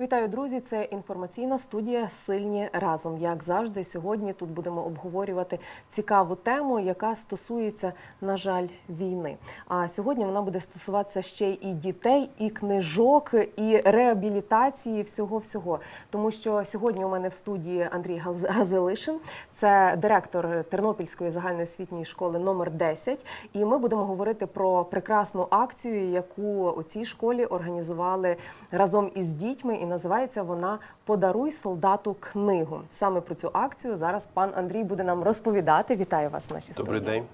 Вітаю, друзі! Це інформаційна студія Сильні разом. Як завжди, сьогодні тут будемо обговорювати цікаву тему, яка стосується, на жаль, війни. А сьогодні вона буде стосуватися ще і дітей, і книжок, і реабілітації всього всього. Тому що сьогодні у мене в студії Андрій Газ- Газелишин, це директор Тернопільської загальноосвітньої школи номер 10. І ми будемо говорити про прекрасну акцію, яку у цій школі організували разом із дітьми, називається вона Подаруй солдату книгу. Саме про цю акцію зараз пан Андрій буде нам розповідати. Вітаю вас в нашій Добрий студії. день.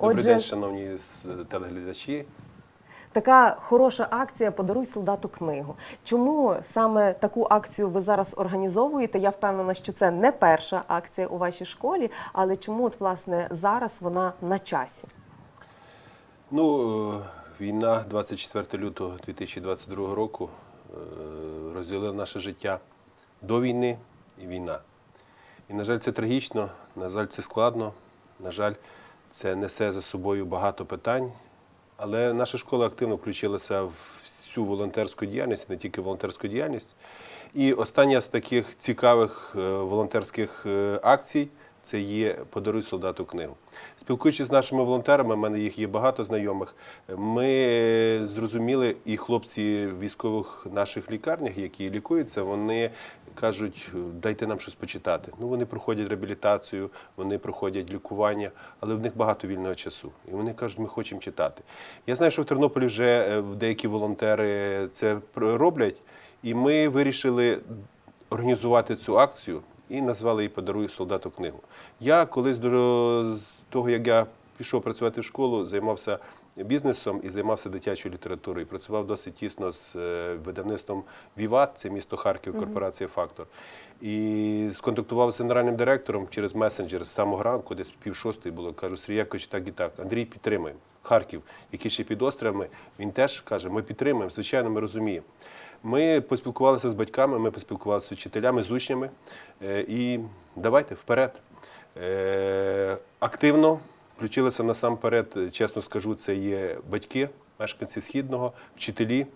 Добрий день, шановні телеглядачі. Така хороша акція Подаруй солдату книгу. Чому саме таку акцію ви зараз організовуєте? Я впевнена, що це не перша акція у вашій школі, але чому от власне зараз вона на часі? Ну, е, війна 24 лютого 2022 року е, розділила наше життя до війни і війна. І, на жаль, це трагічно, на жаль, це складно, на жаль, це несе за собою багато питань. Але наша школа активно включилася в всю волонтерську діяльність, не тільки волонтерську діяльність. І остання з таких цікавих е, волонтерських е, акцій це є Подаруй солдату книгу. Спілкуючись з нашими волонтерами, в мене їх є багато знайомих. Ми зрозуміли, і хлопці військових наших лікарнях, які лікуються, вони кажуть, дайте нам щось почитати. Ну, вони проходять реабілітацію, вони проходять лікування, але в них багато вільного часу. І вони кажуть, ми хочемо читати. Я знаю, що в Тернополі вже е, деякі волонтери це роблять, і ми вирішили організувати цю акцію і назвали її Подаруй солдату книгу. Я колись до того, як я пішов працювати в школу, займався бізнесом і займався дитячою літературою. Працював досить тісно з е, видавництвом Віват, це місто Харків, корпорація Фактор. І сконтактував з генеральним директором через месенджер з самого ранку, десь пів шостої було. Кажу, Сергій Якович, так і так. Андрій підтримуємо. Харків, який ще під острівами, він теж каже: ми підтримуємо. Звичайно, ми розуміємо. Ми поспілкувалися з батьками, ми поспілкувалися з вчителями, з учнями. Е, І давайте вперед. Е, Активно включилися насамперед, чесно скажу, це є батьки, мешканці Східного, вчителі,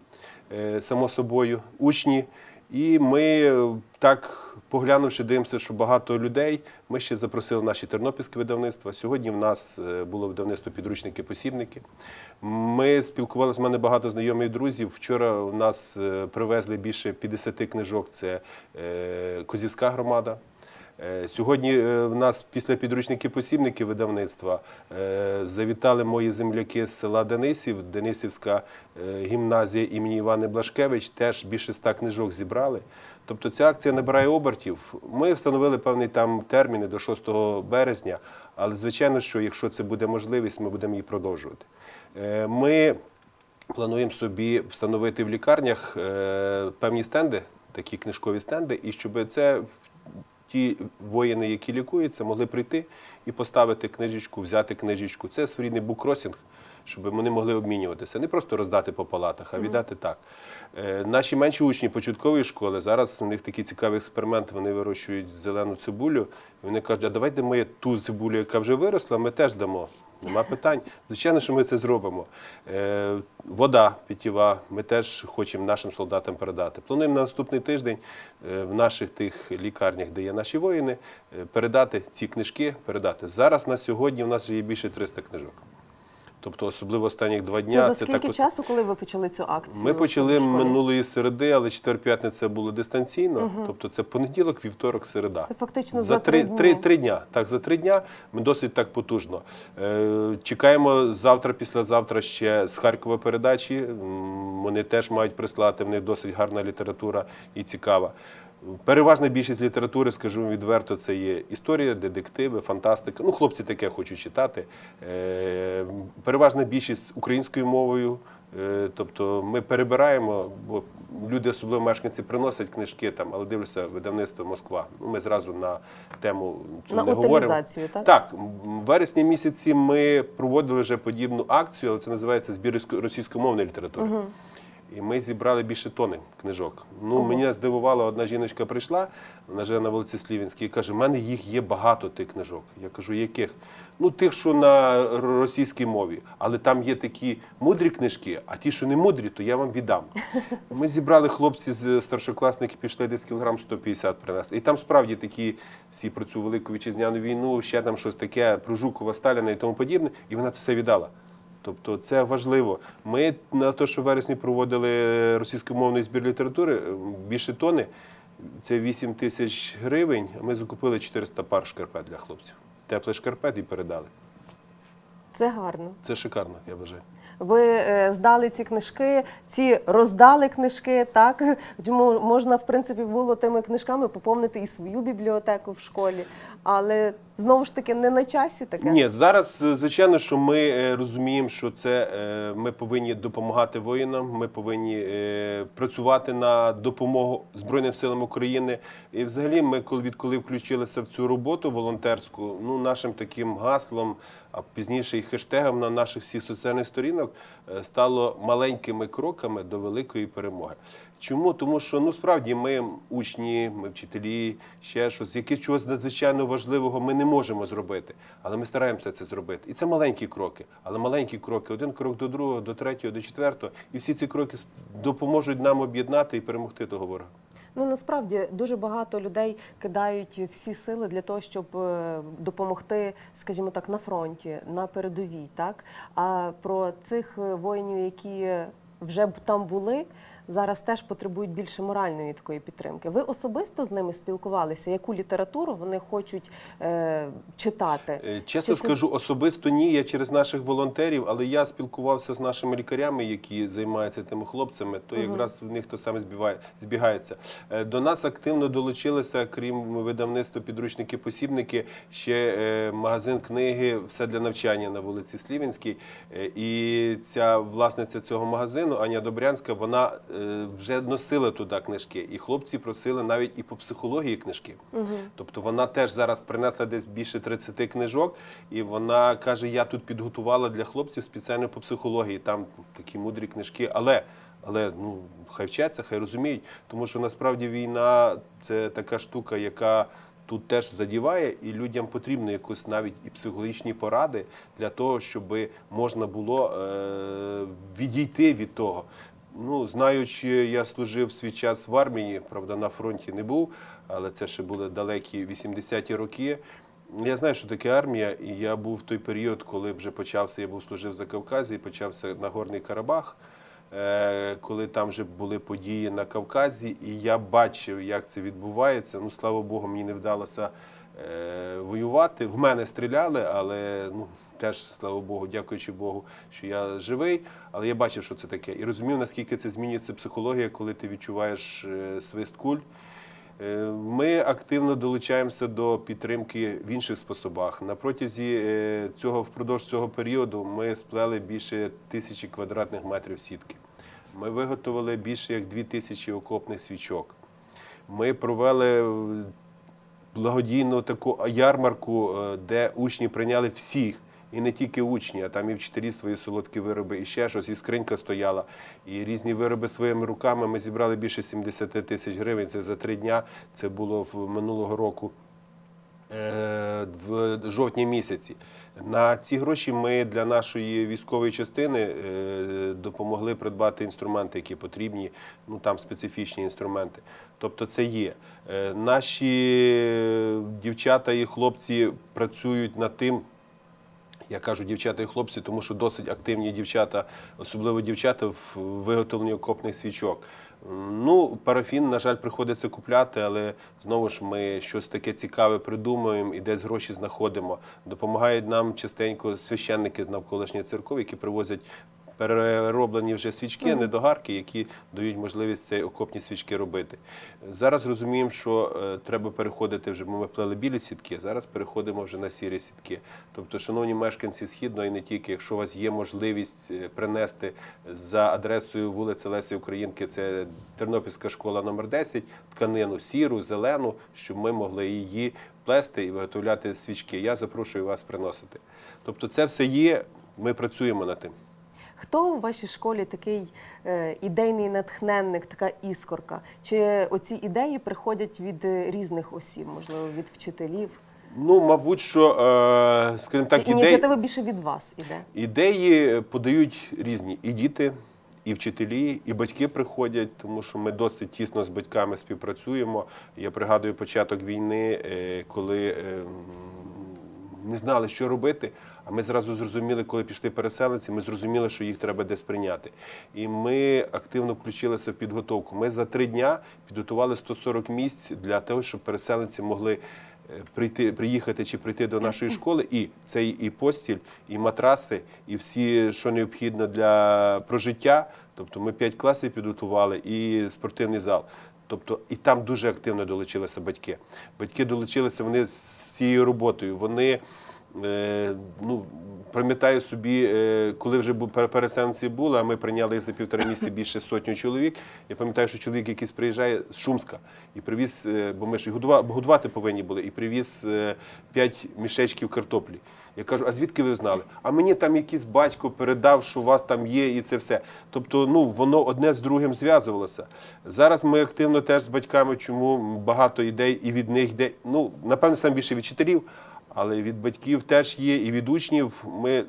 е, само собою, учні. І ми так поглянувши, дивимося, що багато людей. Ми ще запросили наші тернопільські видавництва. Сьогодні в нас е, було видавництво підручники-посібники. Ми спілкувалися, в мене багато знайомих друзів. Вчора у нас е, привезли більше 50 книжок. Це е, Козівська громада. Сьогодні в нас після підручників посібники видавництва завітали мої земляки з села Денисів, Денисівська гімназія імені Івани Блашкевич, теж більше ста книжок зібрали. Тобто ця акція набирає обертів. Ми встановили певний там терміни до 6 березня, але звичайно, що якщо це буде можливість, ми будемо її продовжувати. Е, Ми Плануємо собі встановити в лікарнях е, певні стенди, такі книжкові стенди, і щоб це ті воїни, які лікуються, могли прийти і поставити книжечку, взяти книжечку. Це своєрідний буккросінг, щоб вони могли обмінюватися. Не просто роздати по палатах, а віддати так. Е, Наші менші учні початкової школи, зараз у них такий цікавий експеримент, вони вирощують зелену цибулю, і вони кажуть, а давайте ми ту цибулю, яка вже виросла, ми теж дамо. Нема питань. Звичайно, що ми це зробимо. Е, вода питєва, ми теж хочемо нашим солдатам передати. Плануємо на наступний тиждень е, в наших тих лікарнях, де є наші воїни, е, передати ці книжки. Передати. Зараз на сьогодні у нас є більше 300 книжок. Тобто, особливо останніх два дня. Це за скільки також- часу, коли ви почали цю акцію? ми почали минулої середи, але четвер-п'ятниця було дистанційно. Тобто це понеділок, вівторок, середа. Це фактично за три, три три, дні. три дня. Так, за три дня ми досить так потужно. Е, чекаємо завтра, післязавтра ще з Харкова передачі. Вони теж мають прислати. В них досить гарна література і цікава. Переважна більшість літератури, скажу відверто, це є історія, детективи, фантастика. Ну, хлопці таке хочуть читати. Е, переважна більшість українською мовою. Е, Тобто ми перебираємо, бо люди, особливо мешканці, приносять книжки там, але дивлюся, видавництво Москва. Ну, ми зразу на тему цю На не говоримо. так? Так, в вересні місяці ми проводили вже подібну акцію, але це називається збір російськомовної літератури. І ми зібрали більше тони книжок. Ну, мене здивувала, одна жіночка прийшла, вона живе на вулиці Слівінській, і каже, в мене їх є багато тих книжок. Я кажу, яких? Ну, тих, що на російській мові. Але там є такі мудрі книжки, а ті, що не мудрі, то я вам віддам. Ми зібрали хлопці з старшокласники, пішли десь кілограм 150 принесли. І там справді такі всі про цю велику вітчизняну війну, ще там щось таке, про Жукова, Сталіна і тому подібне, і вона це все віддала. Тобто це важливо. Ми на те, що в вересні проводили російськомовний збір літератури, більше тони, це 8 тисяч гривень. а Ми закупили 400 пар шкарпет для хлопців. Теплих шкарпет і передали. Це гарно. Це шикарно, я вважаю. Ви е, здали ці книжки, ці роздали книжки, так Тому можна в принципі було тими книжками поповнити і свою бібліотеку в школі, але знову ж таки не на часі таке. Ні, зараз е, звичайно, що ми е, розуміємо, що це е, ми повинні допомагати воїнам. Ми повинні працювати на допомогу Збройним силам України. І взагалі, ми коли відколи включилися в цю роботу волонтерську, ну нашим таким гаслом, а пізніше і хештегом на наших всіх соціальних сторінок стало маленькими кроками до великої перемоги. Чому? Тому що ну справді ми учні, ми вчителі, ще щось, якесь чогось надзвичайно важливого ми не можемо зробити, але ми стараємося це зробити. І це маленькі кроки, але маленькі кроки, один крок до другого, до третього, до четвертого, і всі ці кроки допоможуть нам об'єднати і перемогти того ворога. Ну насправді дуже багато людей кидають всі сили для того, щоб е, допомогти, скажімо так, на фронті, на передовій. Так а про цих е, воїнів, які вже там були. Зараз теж потребують більше моральної такої підтримки. Ви особисто з ними спілкувалися? Яку літературу вони хочуть е, читати? Е, Чесно Чи це- скажу, особисто ні. Я через наших волонтерів, але я спілкувався з нашими лікарями, які займаються тими хлопцями. То якраз в них то саме збігає- збігається. Е, До нас активно долучилися, крім видавництва підручники посібники, ще е, магазин книги Все для навчання на вулиці Слівінській. Е, І ця власниця цього магазину, Аня Добрянська, вона вже носила туди книжки. І хлопці просили навіть і по психології книжки. Тобто вона теж зараз принесла десь більше 30 книжок, і вона каже: я тут підготувала для хлопців спеціально по психології. Там такі мудрі книжки, але. Але ну хай вчаться, хай розуміють, тому що насправді війна це така штука, яка тут теж задіває, і людям потрібно якось навіть і психологічні поради для того, щоб можна було е- відійти від того. Ну, знаючи, я служив свій час в армії, правда, на фронті не був, але це ще були далекі 80-ті роки. Я знаю, що таке армія, і я був в той період, коли вже почався, я був служив за Кавказі, почався Нагорний Карабах, е, коли там вже були події на Кавказі, і я бачив, як це відбувається. Ну, слава Богу, мені не вдалося е, воювати. В мене стріляли, але ну, теж, слава Богу, дякуючи Богу, що я живий. Але я бачив, що це таке. І розумів, наскільки це змінюється психологія, коли ти відчуваєш е, свист куль. Е, Ми активно долучаємося до підтримки в інших способах. На протязі е, цього впродовж цього періоду ми сплели більше тисячі квадратних метрів сітки. Ми виготовили більше як дві тисячі окопних свічок. Ми провели благодійну таку ярмарку, де учні прийняли всіх. І не тільки учні, а там і вчителі свої солодкі вироби, і ще щось, і скринька стояла, і різні вироби своїми руками. Ми зібрали більше 70 тисяч гривень. Це за три дня. Це було минулого року. е, В жовтні місяці на ці гроші ми для нашої військової частини е, допомогли придбати інструменти, які потрібні. Ну там специфічні інструменти. Тобто, це є. Е, Наші дівчата і хлопці працюють над тим. Я кажу дівчата і хлопці, тому що досить активні дівчата, особливо дівчата в виготовленні окопних свічок. Ну, парафін, на жаль, приходиться купляти, але знову ж ми щось таке цікаве придумуємо і десь гроші знаходимо. Допомагають нам частенько священники з навколишніх церков, які привозять перероблені вже свічки, недогарки, які дають можливість ці окопні свічки робити. Зараз розуміємо, що е, треба переходити вже, ми плели білі сітки, зараз переходимо вже на сірі сітки. Тобто, шановні мешканці Східної, не тільки, якщо у вас є можливість е, принести за адресою вулиці Лесі Українки, це Тернопільська школа номер 10, тканину сіру, зелену, щоб ми могли її плести і виготовляти свічки. Я запрошую вас приносити. Тобто, це все є. Ми працюємо над тим. Хто у вашій школі такий е, ідейний натхненник, така іскорка? Чи оці ідеї приходять від е, різних осіб, можливо, від вчителів? Ну, мабуть, що, е, скажімо так, ініціатива більше від вас іде? ідеї подають різні і діти, і вчителі, і батьки приходять, тому що ми досить тісно з батьками співпрацюємо. Я пригадую початок війни, коли е, м, не знали, що робити. А ми зразу зрозуміли, коли пішли переселенці, ми зрозуміли, що їх треба десь прийняти. І ми активно включилися в підготовку. Ми за три дня підготували 140 місць для того, щоб переселенці могли е, прийти, приїхати чи прийти до нашої школи. І це і постіль, і матраси, і всі, що необхідно для прожиття. Тобто ми 5 класів підготували і спортивний зал. Тобто і там дуже активно долучилися батьки. Батьки долучилися вони з цією роботою. Вони Е, ну, пам'ятаю собі, е, коли вже переселенці були, а ми прийняли за півтора місяці більше сотню чоловік. Я пам'ятаю, що чоловік якийсь приїжджає з Шумська і привіз, е, бо ми ж годувати повинні були, і привіз е, п'ять мішечків картоплі. Я кажу, а звідки ви знали? А мені там якийсь батько передав, що у вас там є, і це все. Тобто, ну воно одне з другим зв'язувалося. Зараз ми активно теж з батьками, чому багато ідей і від них йде. Ну, напевно, саме більше від вчителів, але від батьків теж є, і від учнів. Ми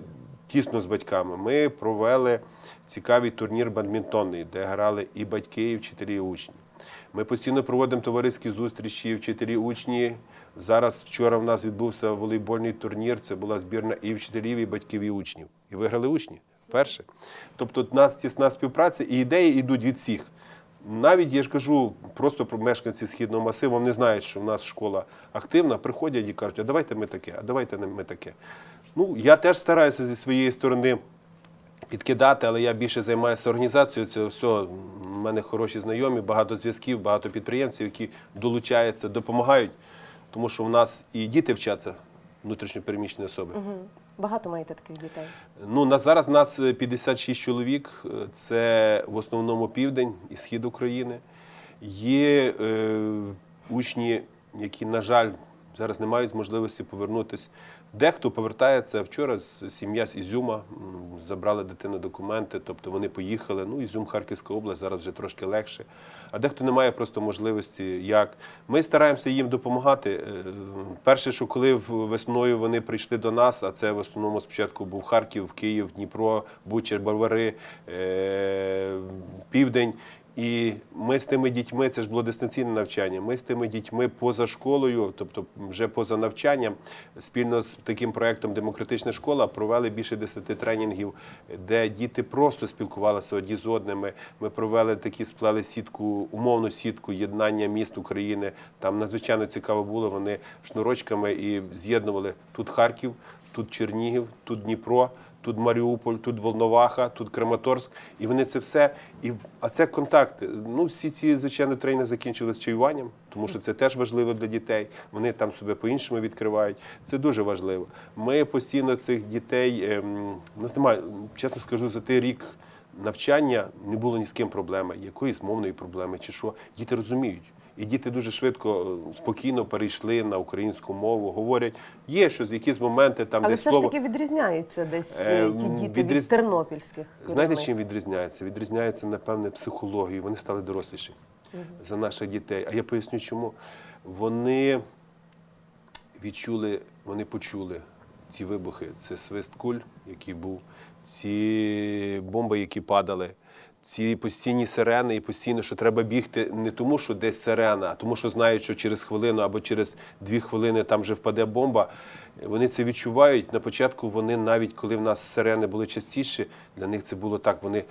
тісно з батьками. Ми провели цікавий турнір бадмінтонний, де грали і батьки, і вчителі, і учні. Ми постійно проводимо товариські зустрічі, вчителі, учні. Зараз вчора в нас відбувся волейбольний турнір. Це була збірна і вчителів, і батьків, і учнів. І виграли учні вперше. Тобто, у нас тісна співпраця, і ідеї йдуть від всіх. Навіть я ж кажу, просто про мешканці східного масиву вони знають, що в нас школа активна, приходять і кажуть, а давайте ми таке, а давайте ми таке. Ну, я теж стараюся зі своєї сторони підкидати, але я більше займаюся організацією. Це все. У мене хороші знайомі, багато зв'язків, багато підприємців, які долучаються, допомагають, тому що в нас і діти вчаться, внутрішньопереміщені особи. Угу. Багато маєте таких дітей. Ну, на зараз нас е, 56 чоловік. Е, Це в основному південь і схід України. Є е, учні, які, на жаль, зараз не мають можливості повернутися. Дехто повертається вчора з сім'я з Ізюма, забрали дитину документи, тобто вони поїхали. Ну, Ізюм, Харківська область, зараз вже трошки легше. А дехто не має просто можливості. Як ми стараємося їм допомагати. Е, Перше, що коли весною вони прийшли до нас, а це в основному спочатку був Харків, Київ, Дніпро, Бучер, Барвари, е, Південь. І ми з тими дітьми, це ж було дистанційне навчання. Ми з тими дітьми поза школою, тобто вже поза навчанням, спільно з таким проєктом Демократична школа провели більше 10 тренінгів, де діти просто спілкувалися одні з одними. Ми провели такі, сплели сітку, умовну сітку єднання міст України. Там надзвичайно цікаво було. Вони шнурочками і з'єднували тут Харків, тут Чернігів, тут Дніпро. Тут Маріуполь, тут Волноваха, тут Краматорськ, і вони це все. І а це контакти. Ну всі ці звичайно тренінги закінчилися чаюванням, тому що це теж важливо для дітей. Вони там себе по-іншому відкривають. Це дуже важливо. Ми постійно цих дітей ем, у нас немає, чесно скажу, за той рік навчання не було ні з ким проблеми, якоїсь мовної проблеми чи що. Діти розуміють. І діти дуже швидко, е, спокійно перейшли на українську мову, говорять. Є щось, якісь моменти там, Але десь все слово. ж таки відрізняються десь Е, е, ті діти відріз- від тернопільських. Знаєте, чим відрізняється? Відрізняється, напевне, психологією. Вони стали доросліші за наших дітей. А я поясню, чому. Вони відчули, вони почули ці вибухи. Це свист куль, який був, ці бомби, які падали. Ці постійні сирени, і постійно, що треба бігти не тому, що десь сирена, а тому, що знають, що через хвилину або через дві хвилини там вже впаде бомба. Вони це відчувають. На початку вони навіть коли в нас сирени були частіше, для них це було так. Вони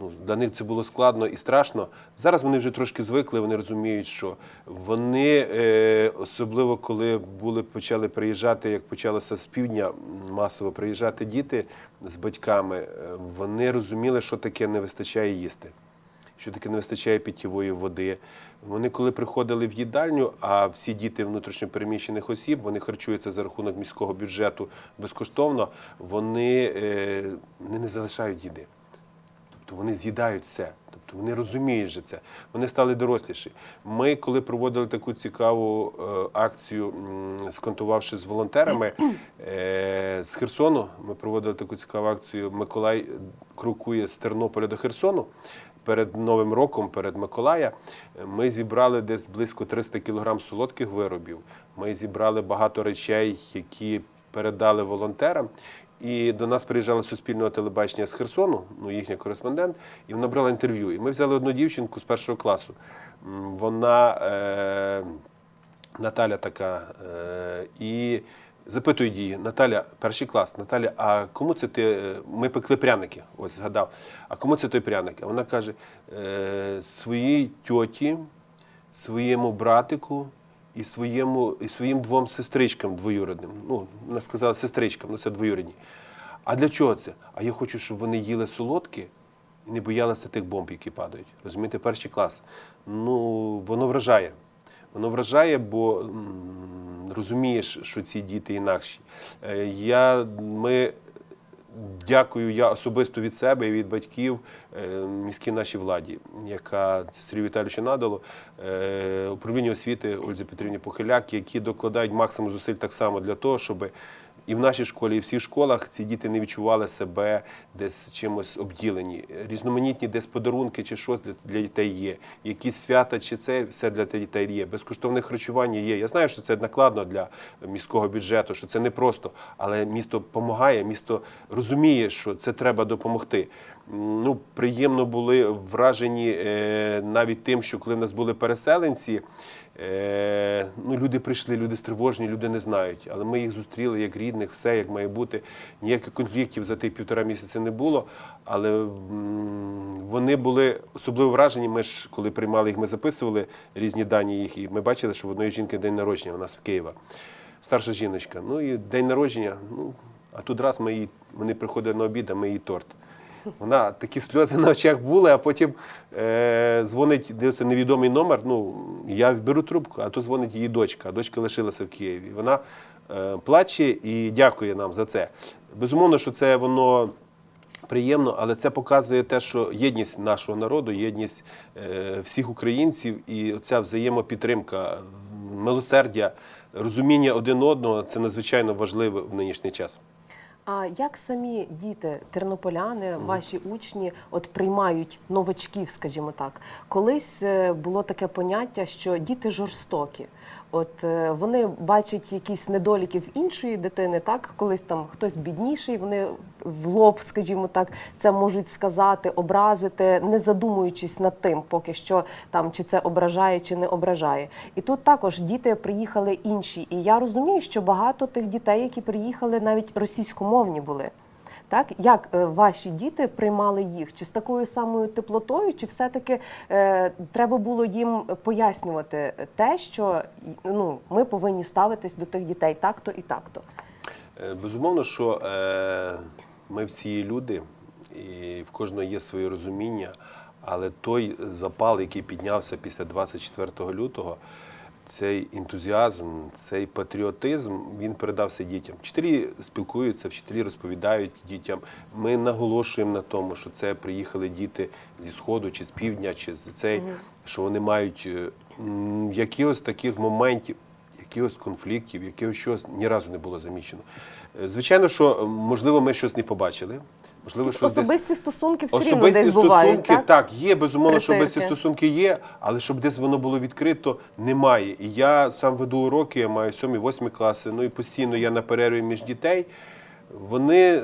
ну, для них це було складно і страшно. Зараз вони вже трошки звикли, вони розуміють, що вони, е, особливо коли були, почали приїжджати, як почалося з півдня масово приїжджати діти з батьками, е, вони розуміли, що таке не вистачає їсти. Що таке не вистачає питьової води. Вони, коли приходили в їдальню, а всі діти внутрішньопереміщених осіб, вони харчуються за рахунок міського бюджету безкоштовно, вони е, вони не залишають їди. Тобто вони з'їдають все. Тобто вони розуміють же це. Вони стали доросліші. Ми, коли проводили таку цікаву е, акцію, сконтувавши з волонтерами е, з Херсону, ми проводили таку цікаву акцію Миколай крокує з Тернополя до Херсону. Перед Новим роком, перед Миколая, ми зібрали десь близько 300 кілограм солодких виробів. Ми зібрали багато речей, які передали волонтерам. І до нас приїжджала суспільного телебачення з Херсону, ну їхня кореспондент, і вона брала інтерв'ю. І ми взяли одну дівчинку з першого класу. Вона е, Наталя така, е, і запитують її, Наталя, перший клас, Наталя, а кому це ти? е, Ми пекли пряники, ось згадав. А кому це той пряник? А вона каже, е, своїй тьоті, своєму братику і своєму, і своїм двом сестричкам двоюрідним. Ну, вона сказала сестричкам, ну це двоюрідні. А для чого це? А я хочу, щоб вони їли солодкі і не боялися тих бомб, які падають. Розумієте, перший клас. Ну, воно вражає. Воно вражає, бо м, розумієш, що ці діти інакші. Е, Я, ми, дякую я особисто від себе і від батьків е, міській нашій владі, яка це Сергію Віталійовичу надало, е, управління освіти Ользі Петрівні Похиляк, які докладають максимум зусиль так само для того, щоб і в нашій школі, і в всіх школах ці діти не відчували себе десь чимось обділені. Різноманітні десь подарунки чи щось для, для дітей є. Якісь свята чи це все для дітей є. Безкоштовне харчування є. Я знаю, що це накладно для міського бюджету, що це непросто, але місто допомагає, місто розуміє, що це треба допомогти. Ну, приємно були вражені е, навіть тим, що коли в нас були переселенці. Е, ну, люди прийшли, люди стривожені, люди не знають. Але ми їх зустріли як рідних, все як має бути. Ніяких конфліктів за тих півтора місяця не було. Але вони були особливо вражені. Ми ж, коли приймали їх, ми записували різні дані їх, і ми бачили, що в одної жінки день народження, вона з Києва. Старша жіночка. Ну і день народження. Ну, а тут раз ми її, вони приходили на обід, а ми їй торт. Вона такі сльози на очах були, а потім е, дзвонить дивиться, невідомий номер. Ну, я беру трубку, а то дзвонить її дочка. Дочка лишилася в Києві. Вона е, плаче і дякує нам за це. Безумовно, що це воно. Приємно, але це показує те, що єдність нашого народу, єдність е, всіх українців і ця взаємопідтримка, милосердя, розуміння один одного це надзвичайно важливо в нинішній час. А як самі діти, тернополяни, ваші учні, от приймають новачків, скажімо так? Колись е, було таке поняття, що діти жорстокі. От е, вони бачать якісь недоліки в іншої дитини, так колись там хтось бідніший, вони в лоб, скажімо так, це можуть сказати, образити, не задумуючись над тим, поки що там чи це ображає, чи не ображає. І тут також діти приїхали інші. І я розумію, що багато тих дітей, які приїхали, навіть російськомовні були. Так, як е, ваші діти приймали їх? Чи з такою самою теплотою, чи все-таки е, треба було їм пояснювати те, що ну, ми повинні ставитись до тих дітей так-то і так-то? Е, Безумовно, що е, ми всі люди, і в кожного є своє розуміння, але той запал, який піднявся після 24 лютого, цей ентузіазм, цей патріотизм, він передався дітям. Вчителі спілкуються, вчителі розповідають дітям. Ми наголошуємо на тому, що це приїхали діти зі сходу чи з півдня, чи з цей, що вони мають е, якихось таких моментів якихось конфліктів, якихось щось ні разу не було замічено. Е, Звичайно, що можливо, ми щось не побачили. Можливо, десь Особисті стосунки все рівно Особисті десь бувають, стосунки, так? так, є, безумовно, що особисті стосунки є, але щоб десь воно було відкрито, немає. І я сам веду уроки, я маю 7-8 класи, ну і постійно я на перерві між дітей. Вони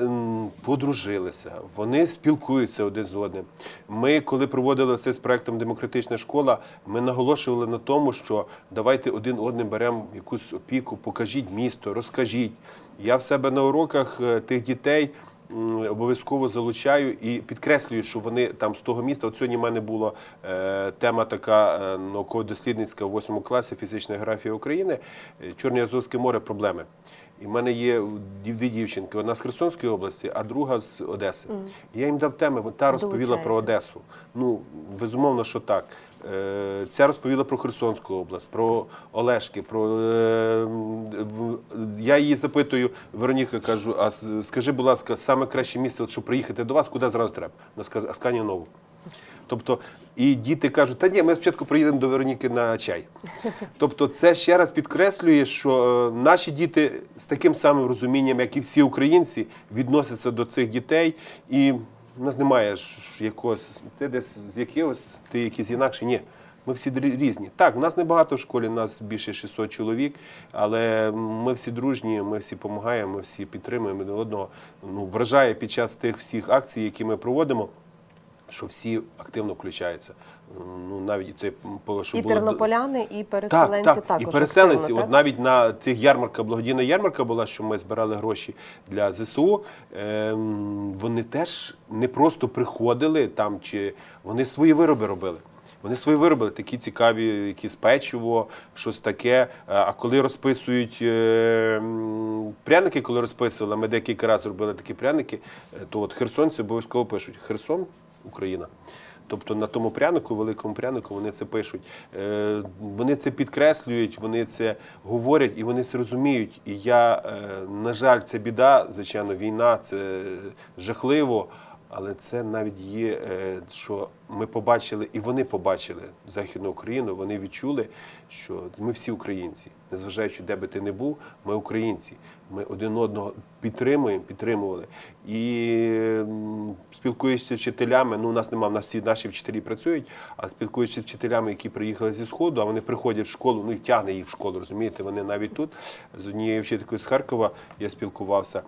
подружилися, вони спілкуються один з одним. Ми, коли проводили це з проектом Демократична школа, ми наголошували на тому, що давайте один одним беремо якусь опіку, покажіть місто, розкажіть. Я в себе на уроках е, тих дітей обов'язково залучаю і підкреслюю, що вони там з того міста. От сьогодні в мене була е, тема така е, науково-дослідницька в 8 класі фізична географія України. Чорне Азовське море проблеми. І в мене є дві дівчинки: одна з Херсонської області, а друга з Одеси. І я їм дав теми, та розповіла Долучаєте. про Одесу. Ну, безумовно, що так. Е, Ця розповіла про Херсонську область, про Олешки, про е, я її запитую, Вероніка кажу, а скажи, будь ласка, саме краще місце, от, щоб приїхати до вас, куди зразу треба? Вона сказала, Асканія Нову. Тобто, і діти кажуть, та ні, ми спочатку приїдемо до Вероніки на чай. Тобто, це ще раз підкреслює, що е, наші діти з таким самим розумінням, як і всі українці, відносяться до цих дітей. І У нас немає якогось, ти десь з якогось, ти якийсь інакший. Ні. Ми всі різні. Так, у нас небагато в школі, нас більше 600 чоловік, але ми всі дружні, ми всі допомагаємо, ми всі підтримуємо один одного. Ну, вражає під час тих всіх акцій, які ми проводимо, що всі активно включаються. Ну, навіть це що І було тернополяни, і переселенці так. також. І переселенці, активно, от так? навіть на цих ярмарках, благодійна ярмарка була, що ми збирали гроші для ЗСУ. ем, вони теж не просто приходили там, чи вони свої вироби робили. Вони свої вироби такі цікаві, якісь печиво, щось таке. Е, А коли розписують е, пряники, коли розписували, ми декілька разів робили такі пряники, е, то от херсонці обов'язково пишуть Херсон, Україна. Тобто на тому прянику, великому прянику, вони це пишуть. Е, Вони це підкреслюють, вони це говорять і вони це розуміють. І я, е, на жаль, це біда, звичайно, війна, це жахливо. Але це навіть є, е, що ми побачили, і вони побачили Західну Україну, вони відчули, що ми всі українці, незважаючи, де би ти не був, ми українці. Ми один одного підтримуємо, підтримували. І м, спілкуючися з вчителями, ну у нас немає, у нас всі наші вчителі працюють, а спілкуючися з вчителями, які приїхали зі Сходу, а вони приходять в школу, ну і тягне їх в школу, розумієте, вони навіть тут. З однією вчителькою з Харкова я спілкувався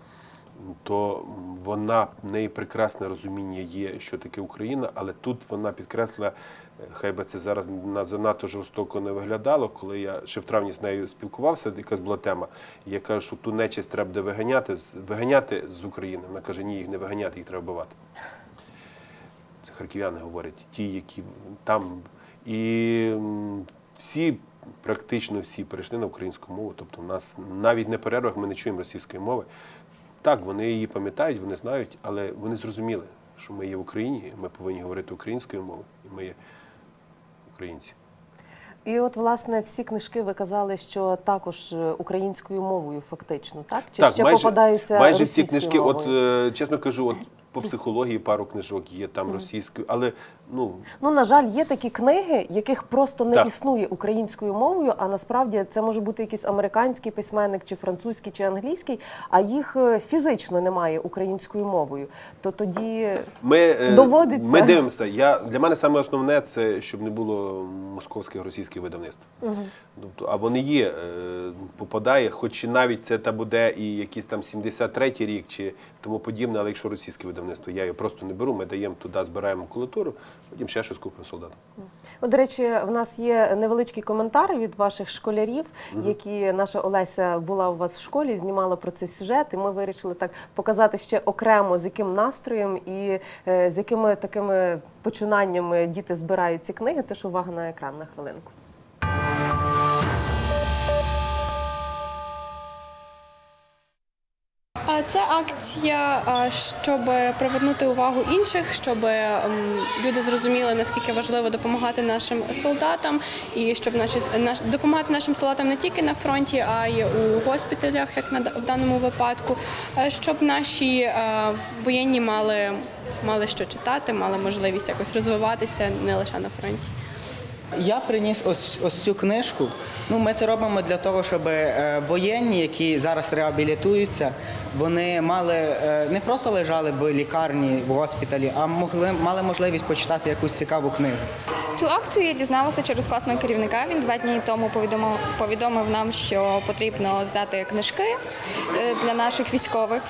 то вона в неї прекрасне розуміння є, що таке Україна, але тут вона підкреслила, е, хай би це зараз на занадто жорстоко не виглядало. Коли я ще в травні з нею спілкувався, якась була тема. Я кажу, що ту нечисть треба буде виганяти виганяти з України. Вона каже, ні, їх не виганяти, їх треба вбивати. Це харків'яни говорять, ті, які там. І всі, практично всі перейшли на українську мову. Тобто, в нас навіть на перервах ми не чуємо російської мови. Так, вони її пам'ятають, вони знають, але вони зрозуміли, що ми є в Україні, ми повинні говорити українською мовою, і ми є українці. І от, власне, всі книжки ви казали, що також е, українською мовою, фактично, так? Чи так, ще майже, попадаються майже всі книжки, от мовою? е, чесно кажу, от по психології пару книжок є там російською, але ну Ну, на жаль, є такі книги, яких просто не Так. існує українською мовою, а насправді це може бути якийсь американський письменник, чи французький, чи англійський, а їх е, фізично немає українською мовою. То тоді Ми, е, Доводиться. ми дивимося. Я, для мене саме основне це щоб не було московських російських видавництв. Тобто, а вони є, е, попадає, хоч і навіть це та буде і якийсь там 73-й рік чи тому подібне, але якщо російське видавництво, я його просто не беру, ми даємо туди, збираємо макулатуру, потім ще щось купив солдатам. До речі, в нас є невеличкий коментар від ваших школярів, які наша Олеся була у вас в школі, знімала про цей сюжет, і ми вирішили так показати ще окремо, з яким настроєм і е, з якими такими починаннями діти збирають ці книги. Тож увага на екран на хвилинку. Це акція, щоб привернути увагу інших, щоб ем, люди зрозуміли наскільки важливо допомагати нашим солдатам, і щоб наші наш допомагати нашим солдатам не тільки на фронті, а й у госпіталях, як на в даному випадку, е, щоб наші е, воєнні мали, мали що читати, мали можливість якось розвиватися не лише на фронті. Я приніс ось, ось цю книжку. Ну, ми це робимо для того, щоб е, воєнні, які зараз реабілітуються, вони мали е, не просто лежали в лікарні, в госпіталі, а могли мали можливість почитати якусь цікаву книгу. Цю акцію я дізналася через класного керівника. Він два дні тому повідомив, повідомив нам, що потрібно здати книжки е, для наших військових.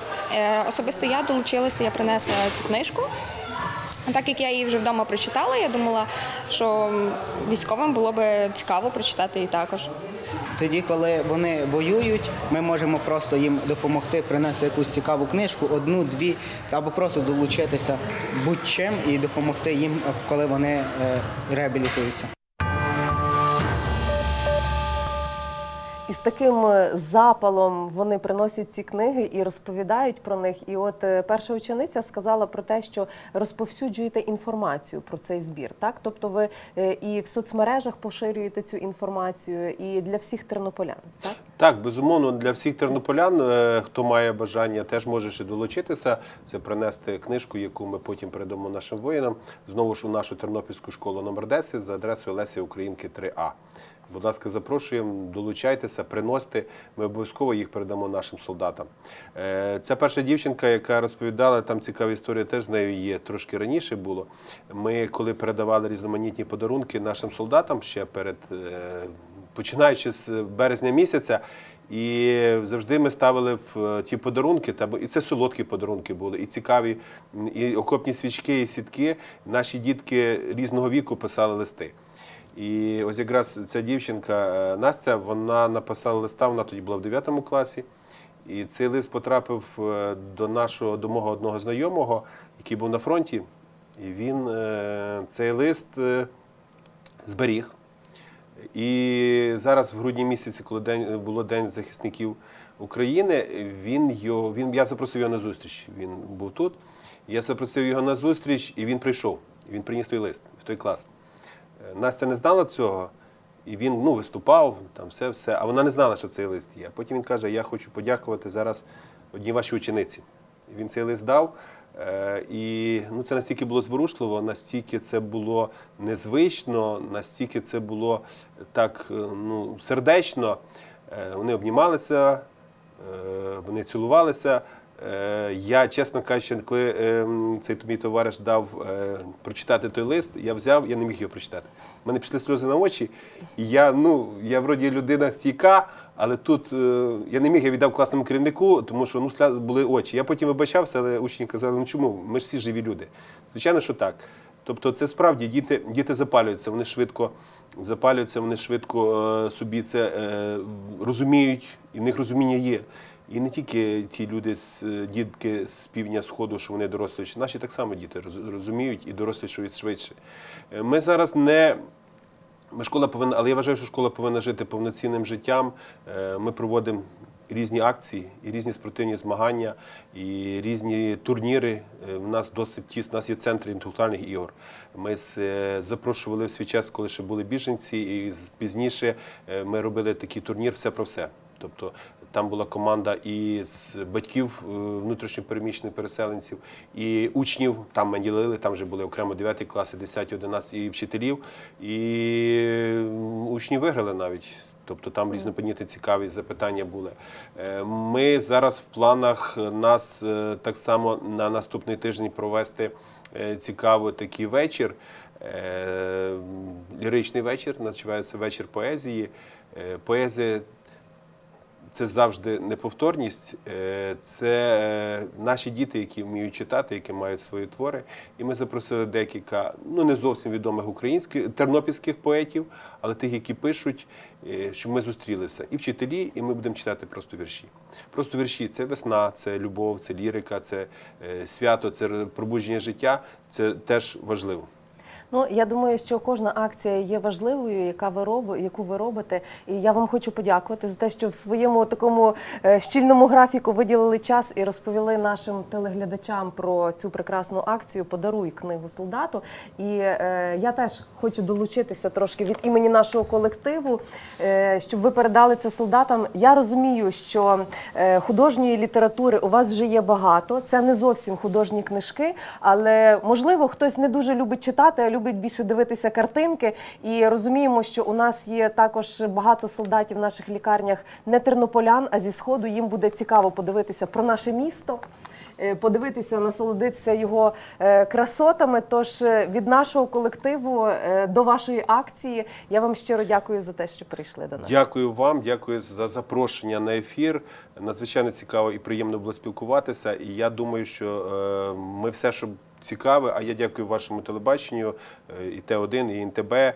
Особисто я долучилася, я принесла цю книжку. Так як я її вже вдома прочитала, я думала, що військовим було би цікаво прочитати її також. Тоді, коли вони воюють, ми можемо просто їм допомогти принести якусь цікаву книжку, одну, дві, або просто долучитися будь-чим і допомогти їм, коли вони е, реабілітуються. І з таким е, запалом вони приносять ці книги і розповідають про них. І от е, перша учениця сказала про те, що розповсюджуєте інформацію про цей збір. Так, тобто ви е, і в соцмережах поширюєте цю інформацію, і для всіх тернополян. Так. Так, безумовно, для всіх тернополян, хто має бажання, теж може ще долучитися. Це принести книжку, яку ми потім передамо нашим воїнам. Знову ж у нашу тернопільську школу номер 10 за адресою Лесі Українки 3А. Будь ласка, запрошуємо, долучайтеся, приносьте. Ми обов'язково їх передамо нашим солдатам. Е, Ця перша дівчинка, яка розповідала, там цікава історія теж з нею є. Трошки раніше було. Ми, коли передавали різноманітні подарунки нашим солдатам ще перед е, починаючи з березня місяця. І завжди ми ставили в е, ті подарунки, та і це солодкі подарунки були, і цікаві, і окопні свічки, і сітки. Наші дітки різного віку писали листи. І ось якраз ця дівчинка е, Настя, вона написала листа, вона тоді була в 9 класі. І цей лист потрапив е, до нашого до мого одного знайомого, який був на фронті. І він е, цей лист зберіг. І зараз, в грудні місяці, коли день було День захисників України, він його він я запросив його на зустріч. Він був тут. Я запросив його на зустріч, і він прийшов. Він приніс той лист в той клас. Е, Настя не знала цього, і він ну, виступав, там все, все. А вона не знала, що цей лист є. Потім він каже: Я хочу подякувати зараз одній вашій учениці. І він цей лист дав. Е, І ну, це настільки було зворушливо, настільки це було незвично, настільки це було так е, ну, сердечно. Вони обнімалися, вони цілувалися. Е, Я, чесно кажучи, коли е, цей мій товариш дав е, прочитати той лист, я взяв, я не міг його прочитати. У мене пішли сльози на очі, і я, ну, я вроді людина стійка, але тут е, я не міг, я віддав класному керівнику, тому що ну, були очі. Я потім вибачався, але учні казали, ну чому? Ми ж всі живі люди. Звичайно, що так. Тобто це справді діти, діти запалюються, вони швидко запалюються, вони швидко собі це розуміють, і в них розуміння є. І не тільки ті люди, е, дітки з півдня сходу, що вони доросліші, наші так само діти розуміють і дорослішують швидше. Е, Ми зараз не ми школа повинна, але я вважаю, що школа повинна жити повноцінним життям. Е, Ми проводимо різні акції, і різні спортивні змагання, і різні турніри. У нас досить тісно. У нас є центр інтелектуальних ігор. Ми запрошували в свій час, коли ще були біженці, і пізніше ми робили такий турнір все про все. Тобто там була команда і з батьків е, внутрішньопереміщених переселенців, і учнів. Там ми ділили, там вже були окремо 9 класи, 10, 11 і вчителів. І учні виграли навіть. Тобто там різноманітні цікаві запитання були. Е, Ми зараз в планах нас е, так само на наступний тиждень провести цікавий такий вечір. Ліричний вечір, називається вечір поезії. Поезія це завжди неповторність. Е, Це е, наші діти, які вміють читати, які мають свої твори. І ми запросили декілька, ну не зовсім відомих українських тернопільських поетів, але тих, які пишуть, е, щоб ми зустрілися. І вчителі, і ми будемо читати просто вірші. Просто вірші це весна, це любов, це лірика, це свято, це пробудження життя. Це теж важливо. Ну я думаю, що кожна акція є важливою, яка ви роб... яку ви робите. І я вам хочу подякувати за те, що в своєму такому е, щільному графіку виділили час і розповіли нашим телеглядачам про цю прекрасну акцію Подаруй книгу солдату. І е, я теж хочу долучитися трошки від імені нашого колективу, е, щоб ви передали це солдатам. Я розумію, що е, художньої літератури у вас вже є багато. Це не зовсім художні книжки, але можливо хтось не дуже любить читати, а любить більше дивитися картинки. І розуміємо, що у нас є також багато солдатів в наших лікарнях не тернополян, а зі сходу їм буде цікаво подивитися про наше місто. е, Подивитися, насолодитися його е, красотами. Тож е, від нашого колективу до вашої акції я вам щиро дякую за те, що прийшли до нас. Дякую вам, дякую за запрошення на ефір. Надзвичайно цікаво і приємно було спілкуватися. І я думаю, що ми все, що цікаве, а я дякую вашому телебаченню, е, і Т1, і НТБ. Е,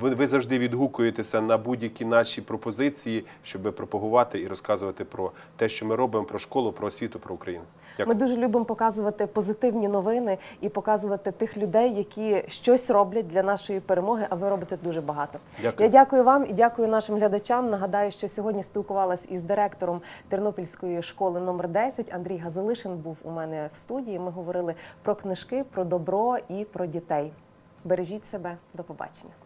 Ви, ви завжди відгукуєтеся на будь-які наші пропозиції, щоб пропагувати і розказувати про те, що ми робимо, про школу, про освіту, про Україну. Дякую. Ми дуже любимо показувати позитивні новини і показувати тих людей, які щось роблять для нашої перемоги. А ви робите дуже багато. Дякую. Я дякую вам і дякую нашим глядачам. Нагадаю, що сьогодні спілкувалась із директором Тернопільської школи номер 10 Андрій Газелишин був у мене в студії. Ми говорили про книжки, про добро і про дітей. Бережіть себе. До побачення.